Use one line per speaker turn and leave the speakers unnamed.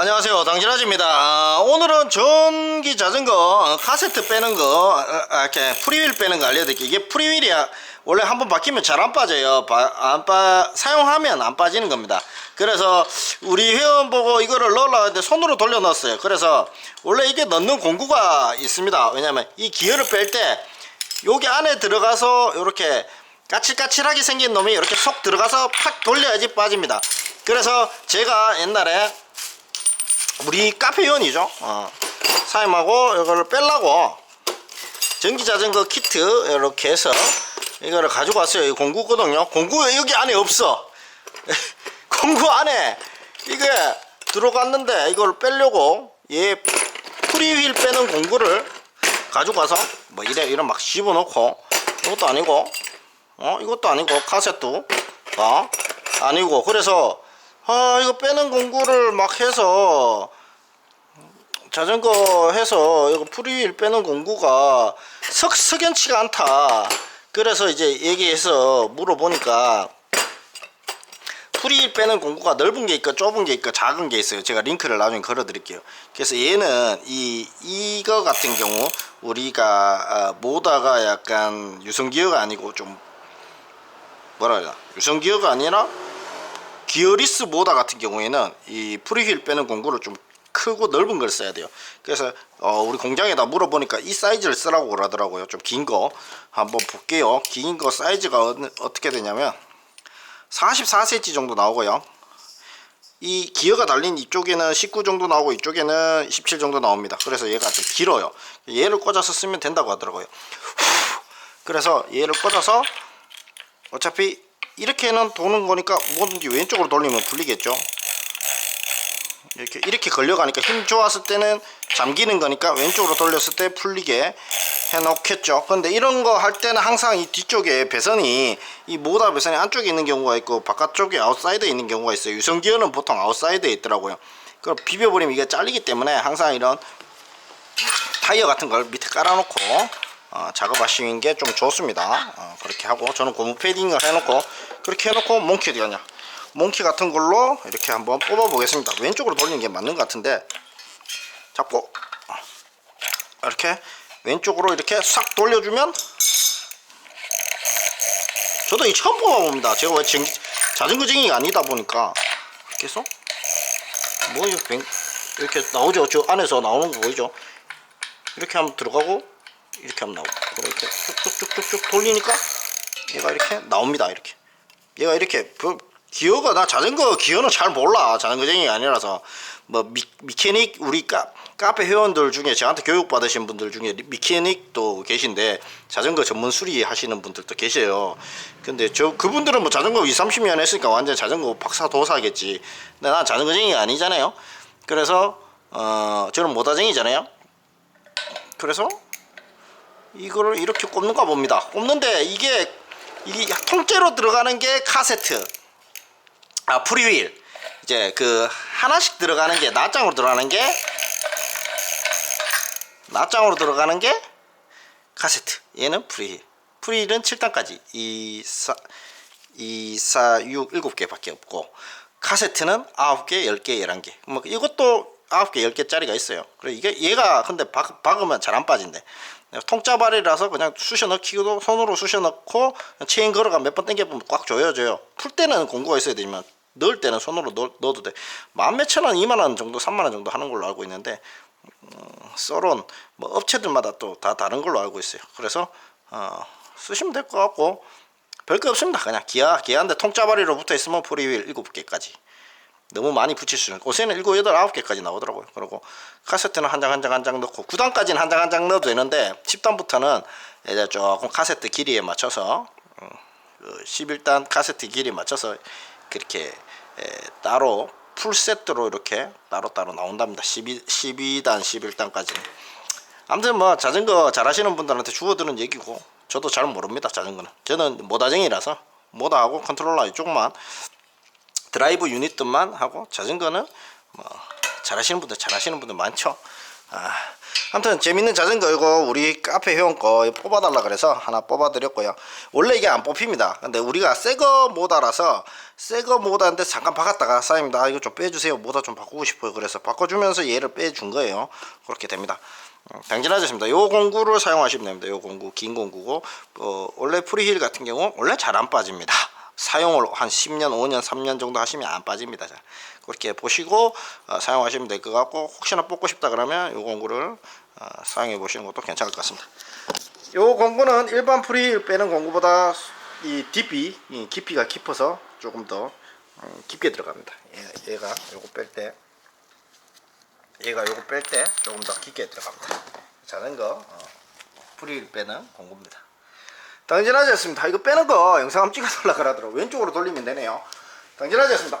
안녕하세요. 당진아지입니다. 아, 오늘은 전기 자전거 어, 카세트 빼는 거 어, 아, 이렇게 프리휠 빼는 거 알려드릴게요. 이게 프리휠이야. 원래 한번 바뀌면 잘 안 빠져요. 바, 안 빠, 사용하면 안 빠지는 겁니다. 그래서 우리 회원 보고 이거를 넣으려고 했는데 손으로 돌려 넣었어요. 그래서 원래 이게 넣는 공구가 있습니다. 왜냐면 이 기어를 뺄 때 여기 안에 들어가서 이렇게 까칠까칠하게 생긴 놈이 이렇게 속 들어가서 팍 돌려야지 빠집니다. 그래서 제가 옛날에 우리 카페 회원이죠. 어. 사임하고 이거를 빼려고 전기 자전거 키트 이렇게 해서 이거를 가지고 왔어요. 이 공구거든요. 공구 여기 안에 없어. 공구 안에 이게 들어갔는데 이걸 빼려고 얘 프리휠 빼는 공구를 가지고 와서 뭐 이래 이런 막 집어넣고 이것도 아니고 어 이것도 아니고 카세트 어 아니고 그래서 아 이거 빼는 공구를 막 해서 자전거 해서 이거 프리휠 빼는 공구가 석 석연치가 않다. 그래서 이제 얘기해서 물어보니까 프리휠 빼는 공구가 넓은 게 있고 좁은 게 있고 작은 게 있어요. 제가 링크를 나중에 걸어 드릴게요. 그래서 얘는 이 이거 같은 경우 우리가 아, 모다가 약간 유성기어가 아니고 좀 뭐라 해야 유성기어가 아니라 기어리스 모다 같은 경우에는 이 프리휠 빼는 공구를 좀 크고 넓은 걸 써야 돼요. 그래서 어, 우리 공장에다 물어보니까 이 사이즈를 쓰라고 그러더라고요. 좀 긴 거 한번 볼게요. 긴 거 사이즈가 어, 어떻게 되냐면 44cm 정도 나오고요. 이 기어가 달린 이쪽에는 19 정도 나오고 이쪽에는 17 정도 나옵니다. 그래서 얘가 좀 길어요. 얘를 꽂아서 쓰면 된다고 하더라고요. 그래서 얘를 꽂아서 어차피 이렇게는 도는 거니까 뭐든지 왼쪽으로 돌리면 풀리겠죠. 이렇게 이렇게 걸려가니까 힘 좋았을 때는 잠기는 거니까 왼쪽으로 돌렸을 때 풀리게 해놓겠죠. 근데 이런 거 할 때는 항상 이 뒤쪽에 배선이 이 모다 배선이 안쪽에 있는 경우가 있고 바깥쪽에 아웃사이드에 있는 경우가 있어요. 유성기어는 보통 아웃사이드에 있더라고요. 그럼 비벼버리면 이게 잘리기 때문에 항상 이런 타이어 같은 걸 밑에 깔아놓고 어, 작업하시는 게 좀 좋습니다. 어, 그렇게 하고 저는 고무 패딩을 해놓고 그렇게 해놓고 몽키 어디 갔냐? 몽키 같은 걸로 이렇게 한번 뽑아 보겠습니다. 왼쪽으로 돌리는 게 맞는 것 같은데 잡고 이렇게 왼쪽으로 이렇게 싹 돌려주면 저도 이 처음 뽑아봅니다. 제가 왜 전, 자전거 쟁이가 아니다 보니까 해서 뭐 이렇게, 이렇게 나오죠. 저 안에서 나오는 거 보이죠? 이렇게 하면 들어가고 이렇게 하면 나오고. 이렇게 쭉쭉쭉쭉 돌리니까 얘가 이렇게 나옵니다. 이렇게. 얘가 이렇게 그 기어가 나 자전거 기어는 잘 몰라. 자전거쟁이가 아니라서. 뭐 미, 미케닉 우리 카, 카페 회원들 중에 저한테 교육 받으신 분들 중에 미케닉도 계신데 자전거 전문 수리 하시는 분들도 계셔요. 근데 저 그분들은 뭐 자전거 2, 30년 했으니까 완전 자전거 박사 도사겠지. 근데 난 자전거쟁이가 아니잖아요. 그래서 어 저는 모다쟁이잖아요. 그래서 이거를 이렇게 꼽는가 봅니다. 꼽는데 이게 이게 통째로 들어가는 게 카세트. 아 프리휠. 이제 그 하나씩 들어가는 게 낱장으로 들어가는 게 낱장으로 들어가는 게 카세트. 얘는 프리휠. 프리휠은 7단까지. 2 4 2 4 6 7개 밖에 없고 카세트는 9개 10개 11개. 뭐 이것도 9개 10개짜리가 있어요 그래 이게 얘가 근데 박, 박으면 잘 안 빠진대 통짜발이라서 그냥 쑤셔 넣기도 손으로 쑤셔 넣고 체인 걸어가 몇 번 당겨 보면 꽉 조여져요 풀 때는 공구가 있어야 되지만 넣을 때는 손으로 넣, 넣어도 돼. 만 몇천 원, 이만 원 정도, 삼만 원 정도 하는 걸로 알고 있는데 어, 썰은 뭐 업체들마다 또 다 다른 걸로 알고 있어요. 그래서 어, 쓰시면 될 것 같고 별거 없습니다. 그냥 기아 기아인데 통짜발이로 붙어 있으면 프리휠 7개까지. 너무 많이 붙일 수 있는 요새는 7, 8, 9개까지 나오더라고요. 그리고 카세트는 한 장 한 장 한 장 넣고 9단까지는 한 장 한 장 넣어도 되는데 10단부터는 이제 조금 카세트 길이에 맞춰서 11단 카세트 길이에 맞춰서 그렇게 에, 따로 풀 세트로 이렇게 따로따로 나온답니다. 12, 12단, 11단까지는. 아무튼 뭐 자전거 잘 하시는 분들한테 주워드는 얘기고 저도 잘 모릅니다. 자전거는. 저는 모다쟁이라서 모다하고 컨트롤러 이쪽만 드라이브 유닛들만 하고 자전거는 뭐 잘하시는 분들 잘하시는 분들 많죠. 아, 아무튼 재밌는 자전거 이거 우리 카페 회원 거 뽑아달라 그래서 하나 뽑아드렸고요. 원래 이게 안 뽑힙니다. 근데 우리가 새거 모다라서 새거 모다인데 잠깐 박았다가 사장님 나 이거 좀 빼주세요. 모다 좀 바꾸고 싶어요. 그래서 바꿔주면서 얘를 빼준 거예요. 그렇게 됩니다. 음, 당진하셨습니다. 요 공구를 사용하시면 됩니다. 요 공구 긴 공구고 어, 원래 프리힐 같은 경우 원래 잘 안 빠집니다. 사용을 한 10년, 5년, 3년 정도 하시면 안 빠집니다. 자, 그렇게 보시고 어, 사용하시면 될 것 같고 혹시나 뽑고 싶다 그러면 이 공구를 어, 사용해 보시는 것도 괜찮을 것 같습니다. 이 공구는 일반 프리힐 빼는 공구보다 이 딥이 이 깊이가 깊어서 조금 더 음, 깊게 들어갑니다. 얘, 얘가 요거 뺄 때 얘가 요거 뺄 때 조금 더 깊게 들어갑니다. 자전거 어, 프리힐 빼는 공구입니다. 당진하셨습니다. 이거 빼는 거 영상 한번 찍어 달라 그러더라고. 왼쪽으로 돌리면 되네요. 당진하셨습니다.